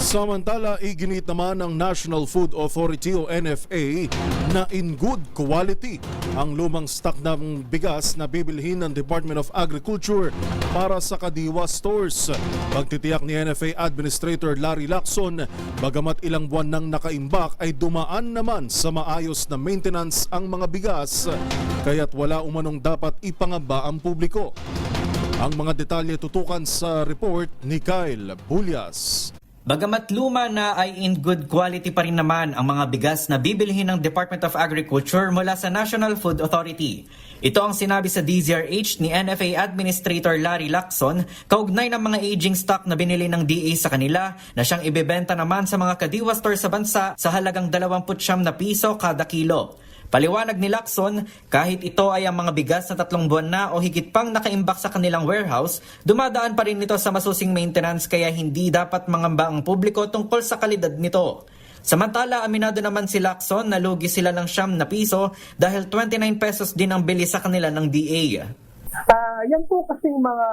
Samantala, iginit naman ng National Food Authority o NFA na in good quality ang lumang stock ng bigas na bibilhin ng Department of Agriculture para sa Kadiwa stores. Pagtitiyak ni NFA Administrator Larry Lacson, bagamat ilang buwan nang nakaimbak ay dumaan naman sa maayos na maintenance ang mga bigas kaya't wala umanong dapat ipangamba ang publiko. Ang mga detalye tutukan sa report ni Kyle Bulyas. Bagamat luma na ay in good quality pa rin naman ang mga bigas na bibilhin ng Department of Agriculture mula sa National Food Authority. Ito ang sinabi sa DZRH ni NFA Administrator Larry Lacson kaugnay ng mga aging stock na binili ng DA sa kanila na siyang ibebenta naman sa mga kadiwa store sa bansa sa halagang 29 na piso kada kilo. Paliwanag ni Lacson, kahit ito ay ang mga bigas na tatlong buwan na o higit pang nakaimbak sa kanilang warehouse, dumadaan pa rin ito sa masusing maintenance kaya hindi dapat mangamba ang publiko tungkol sa kalidad nito. Samantala, aminado naman si Lacson na lugi sila ng siyam na piso dahil 29 pesos din ang bili sa kanila ng DA. Ah, yan po kasing mga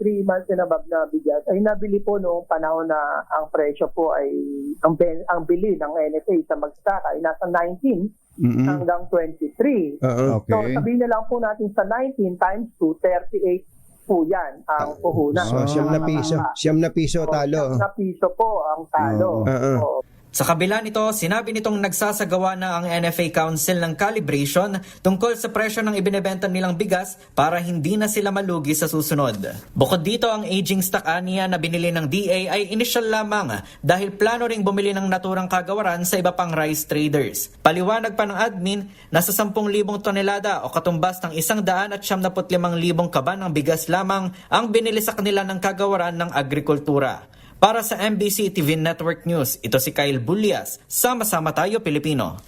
3 months and above na bigas ay nabili po noong panahon na ang presyo po ay ang, ang bili ng NFA sa magsaka ay nasa 19 Mm-mm. hanggang 23. Oo. So Okay. sabihin na lang po natin sa 19 times 2, 38 po yan ang puhunan. So, siyam na piso. Siyam na piso talo. Siyam na piso po ang talo. Oo. Oo. Sa kabila nito, sinabi nitong nagsasagawa na ang NFA Council ng calibration tungkol sa presyo ng ibinebenta nilang bigas para hindi na sila malugi sa susunod. Bukod dito, ang aging stock aniya na binili ng DA ay initial lamang dahil plano ring bumili ng naturang kagawaran sa iba pang rice traders. Paliwanag pa ng admin, nasa 10,000 tonelada o katumbas ng 100 at 75,000 kaban ng bigas lamang ang binili sa kanila ng kagawaran ng agrikultura. Para sa MBC TV Network News, ito si Kyle Bulyas. Sama-sama tayo Pilipino.